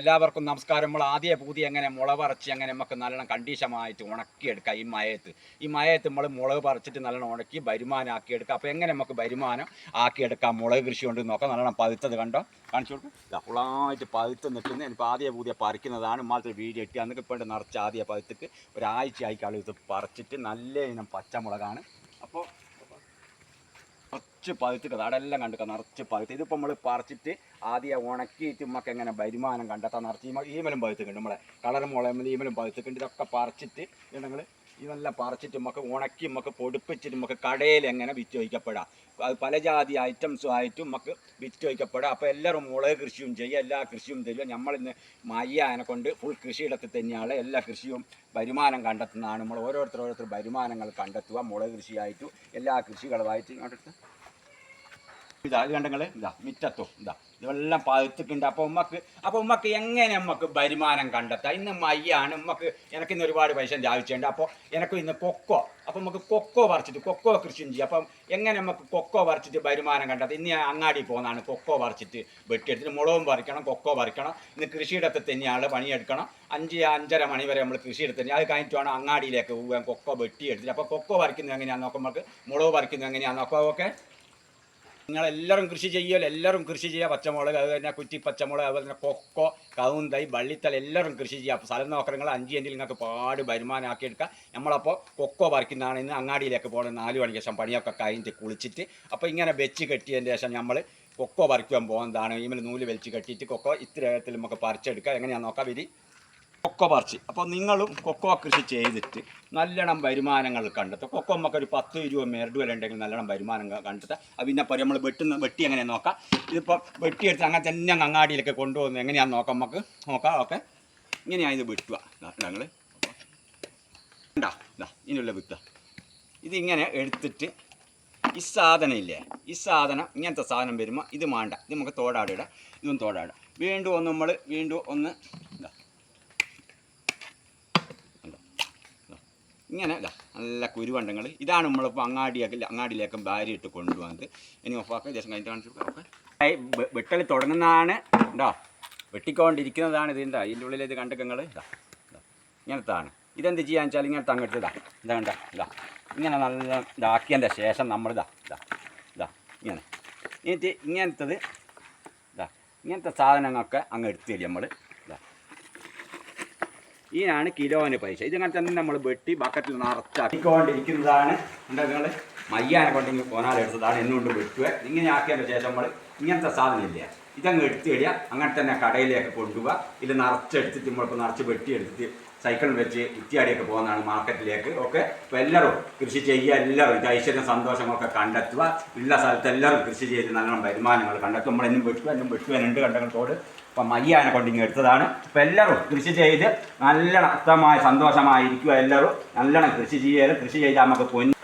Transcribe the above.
എല്ലാവർക്കും നമസ്കാരം. നമ്മൾ ആദ്യ പൂതി എങ്ങനെ മുളക് പറിച്ച് എങ്ങനെ നമുക്ക് നല്ലോണം കണ്ടീഷമായിട്ട് ഉണക്കിയെടുക്കുക ഈ മയത്ത് ഈ മയത്ത് നമ്മൾ മുളക് പറിച്ചിട്ട് നല്ലോണം ഉണക്കി വരുമാനം ആക്കിയെടുക്കാം അപ്പോൾ എങ്ങനെ നമുക്ക് വരുമാനം ആക്കിയെടുക്കാം? മുളക് കൃഷി കൊണ്ട് നോക്കാം. നല്ലോണം പഴുത്തത് കണ്ടോ? കാണിച്ചു കൊടുക്കും. ഫുള്ളായിട്ട് പതുത്ത് നിൽക്കുന്നത് ഇപ്പോൾ ആദ്യ പൂതിയെ പറിക്കുന്നതാണ്. മാത്രം വീഡിയോ ഇട്ടി അന്നൊക്കെ ഇപ്പോൾ നിറച്ച് ആദ്യ പഴുത്തിക്ക് ഒരാഴ്ച ആയിക്കാളും ഇത് പറിച്ചിട്ട് നല്ല ഇനം പച്ചമുളകാണ്. നിറച്ച് പഴുത്ത് അതെല്ലാം കണ്ടു നിറച്ച് പഴുത്ത്. ഇതിപ്പോൾ നമ്മൾ പറിച്ചിട്ട് ആദ്യം ഉണക്കിയിട്ട് നമുക്ക് എങ്ങനെ വരുമാനം കണ്ടെത്താൻ നിറച്ച് ഈമലും പഴുത്തുണ്ട് നമ്മളെ. കളർ മുളയമ്മൽ ഈമലും പഴുത്തുണ്ട് ഇതൊക്കെ പറിച്ചിട്ട് നിങ്ങൾ ഇതെല്ലാം പറിച്ചിട്ട് നമുക്ക് ഉണക്കി നമുക്ക് പൊടിപ്പിച്ചിട്ട് നമുക്ക് കടയിൽ എങ്ങനെ വിറ്റ് വയ്ക്കപ്പെടാം അത് പല ജാതി ഐറ്റംസും ആയിട്ടും നമുക്ക് വിറ്റ് വയ്ക്കപ്പെടാം അപ്പോൾ എല്ലാവരും മുളക് കൃഷിയും ചെയ്യുക എല്ലാ കൃഷിയും തരിക നമ്മളിന്ന് മയ്യാനെ കൊണ്ട് ഫുൾ കൃഷിയിടത്തിൽ തന്നെയാണ് എല്ലാ കൃഷിയും വരുമാനം കണ്ടെത്തുന്നതാണ്. നമ്മൾ ഓരോരുത്തർ ഓരോരുത്തർ വരുമാനങ്ങൾ കണ്ടെത്തുക. മുളക് കൃഷിയായിട്ടും എല്ലാ കൃഷികളുമായിട്ടും ഇങ്ങോട്ട് ഇതാ ഇത് കണ്ടങ്ങൾ ഇതാ മിറ്റത്തോ ഇതാ. ഇതെല്ലാം പഴുത്തിട്ടുണ്ട്. അപ്പോൾ ഉമ്മക്ക് അപ്പോൾ ഉമ്മക്ക് എങ്ങനെ നമുക്ക് വരുമാനം കണ്ടെത്താം? ഇന്ന് മയ്യാണ് ഉമ്മക്ക് എനിക്ക് ഇന്ന് ഒരുപാട് പൈസ ആവശ്യമുണ്ട്. അപ്പോൾ എനിക്ക് ഇന്ന് കൊക്കോ അപ്പോൾ നമുക്ക് കൊക്കോ പറിച്ചിട്ട് കൊക്കോ കൃഷിയും ചെയ്യാം. അപ്പം എങ്ങനെ നമുക്ക് കൊക്കോ പറിച്ചിട്ട് വരുമാനം കണ്ടെത്താം? ഇന്ന് ഞാൻ അങ്ങാടി പോകുന്നതാണ്. കൊക്കോ പറിച്ചിട്ട് വെട്ടിയെടുത്തിട്ട് മുളകും പറിക്കണം കൊക്കോ പറിക്കണം. ഇന്ന് കൃഷിയിടത്തിൽ തന്നെയാണ് പണിയെടുക്കണം. അഞ്ച് അഞ്ചര മണി വരെ നമ്മൾ കൃഷിയിടത്ത് തന്നെ. അത് കഴിഞ്ഞിട്ട് വേണം അങ്ങാടിയിലേക്ക് പോകാൻ കൊക്കോ വെട്ടിയെടുത്തിട്ട്. അപ്പോൾ കൊക്കോ പറിക്കുന്നത് എങ്ങനെയാണെന്ന് നോക്കുമ്പോൾ മുളക് പറിക്കുന്നത് എങ്ങനെയാണെന്ന് നോക്കാം ഓക്കെ നിങ്ങളെല്ലാവരും കൃഷി ചെയ്യുമല്ലോ എല്ലാവരും കൃഷി ചെയ്യുക പച്ചമുളക് അത് തന്നെ കുറ്റി പച്ചമുളക് അതുപോലെ തന്നെ കൊക്കോ കവുന്തൈ വള്ളിത്തല എല്ലാവരും കൃഷി ചെയ്യുക അപ്പോൾ സ്ഥലം നോക്കണം നിങ്ങൾ അഞ്ച് സെന്റിൽ നിങ്ങൾക്ക് പാട് വരുമാനമാക്കി എടുക്കുക നമ്മളപ്പോൾ കൊക്കോ പറിക്കുന്നതാണ് ഇന്ന് അങ്ങാടിയിലേക്ക് പോകുന്നത്. നാല് മണിക്ക് ശേഷം പണിയൊക്കെ കഴിഞ്ഞിട്ട് കുളിച്ചിട്ട് അപ്പോൾ ഇങ്ങനെ വെച്ച് കെട്ടിയതിന് ശേഷം നമ്മൾ കൊക്കോ പറിക്കുവാൻ പോകുന്നതാണ്. ഇങ്ങനെ നൂൽ വലിച്ച് കെട്ടിയിട്ട് കൊക്കോ ഇത്ര വേഗത്തിൽ നമുക്ക് പറിച്ചെടുക്കാം. എങ്ങനെയാണെന്ന് നോക്കാം. വിധി. കൊക്കോ പറിച്ച്. അപ്പോൾ നിങ്ങളും കൊക്കോ കൃഷി ചെയ്തിട്ട് നല്ലോണം വരുമാനങ്ങൾ കണ്ടെത്തും കൊക്കോ നമുക്ക് ഒരു പത്ത് ഇരുപത് മേരട് വില ഉണ്ടെങ്കിൽ നല്ലോണം വരുമാനം കണ്ടെത്താം അത് പിന്നെ ഇപ്പോൾ നമ്മൾ വെട്ടുന്ന വെട്ടി എങ്ങനെ നോക്കാം? ഇതിപ്പോൾ വെട്ടിയെടുത്ത് അങ്ങനെ തന്നെ അങ്ങ് അങ്ങാടിയിലൊക്കെ കൊണ്ടുപോകുന്നത് എങ്ങനെയാണെന്ന് നോക്കാം നമുക്ക് നോക്കാം ഓക്കെ. ഇങ്ങനെയാണ് ഇത് വെട്ടുക. ഞങ്ങൾ ഇതിനുള്ള വിത്ത ഇതിങ്ങനെ എടുത്തിട്ട് ഈ സാധനം ഇല്ലേ? ഈ സാധനം ഇങ്ങനത്തെ സാധനം വരുമ്പോൾ ഇത് മാണ്ട. ഇത് നമുക്ക് തോടാടിടാം ഇതും തോടാടാം. വീണ്ടും ഒന്ന് നമ്മൾ വീണ്ടും ഒന്ന് ഇതാ കണ്ടോ? ഇതാ. ഇങ്ങനെ ഇതാ നല്ല കുരുവണ്ടങ്ങൾ. ഇതാണ് നമ്മളിപ്പോൾ അങ്ങാടിയൊക്കെ അങ്ങാടിയിലേക്ക് ഭാര്യ ഇട്ട് കൊണ്ടുപോകുന്നത് ഇനി ഒഫാക്കാം ദേശം കഴിഞ്ഞിട്ട് കാണിച്ചു ഓക്കെ വെട്ടൽ തുടങ്ങുന്നതാണ്. ഉണ്ടോ വെട്ടിക്കൊണ്ടിരിക്കുന്നതാണ് ഇതിന്റെ ഇതിന്റെ ഉള്ളിൽ ഇത് കണ്ടൊക്കെ നിങ്ങൾ ഇതാ ഇതാ. ഇങ്ങനത്താണ്. ഇതെന്ത് ചെയ്യാന്ന് വെച്ചാൽ ഇങ്ങനത്തെ അങ്ങോട്ട് ഇതാ ഇതാ കണ്ട ഇതാ ഇങ്ങനെ നല്ല ഇതാക്കിയതിന്റെ ശേഷം നമ്മൾ ഇതാ ഇതാ ഇതാ ഇങ്ങനെ. എന്നിട്ട് ഇങ്ങനത്തത് ഇതാ ഇങ്ങനത്തെ സാധനങ്ങളൊക്കെ അങ്ങ് എടുത്തു തരും നമ്മൾ ഇതാ ഇതിനാണ് കിലോന് പൈസ. ഇതിങ്ങനെ തന്നെ നമ്മൾ വെട്ടി ബക്കറ്റിൽ നിറച്ചാക്കിക്കൊണ്ടിരിക്കുന്നതാണ് എന്താ നിങ്ങൾ മയ്യാനെ കൊണ്ടെങ്കിൽ കോനാലെടുത്തതാണ് എന്നുകൊണ്ട് വെട്ടുക ഇങ്ങനെ ആക്കിയതിന് ശേഷം നമ്മൾ ഇങ്ങനത്തെ സാധനമില്ല ഇതങ്ങ് എടുത്തു കഴിയുക അങ്ങനെ തന്നെ കടയിലേക്ക് കൊണ്ടുപോവുക. ഇത് നിറച്ചെടുത്തിട്ട് നമ്മളിപ്പോൾ നിറച്ച് വെട്ടിയെടുത്തിട്ട് സൈക്കിൾ വെച്ച് ഇത്തിയാടിയൊക്കെ പോകുന്നതാണ് മാർക്കറ്റിലേക്ക്. ഓക്കെ അപ്പോൾ എല്ലാവരും കൃഷി ചെയ്യുക എല്ലാവരും ഇത് ഐശ്വര്യം സന്തോഷങ്ങളൊക്കെ കണ്ടെത്തുക. ഉള്ള സ്ഥലത്ത് എല്ലാവരും കൃഷി ചെയ്ത് നല്ലോണം വരുമാനങ്ങൾ കണ്ടെത്തും നമ്മൾ എന്നും വെട്ടുക എന്നും വെട്ടുക രണ്ട് കണ്ടങ്ങളോട് ഇപ്പം മയ്യാനെ കൊണ്ട് ഇങ്ങനെ എടുത്തതാണ്. ഇപ്പം എല്ലാവരും കൃഷി ചെയ്ത് നല്ല അർത്ഥമായ സന്തോഷമായിരിക്കുക എല്ലാവരും. നല്ലോണം കൃഷി ചെയ്യാനും കൃഷി ചെയ്താൽ നമുക്ക് പൊന്ന്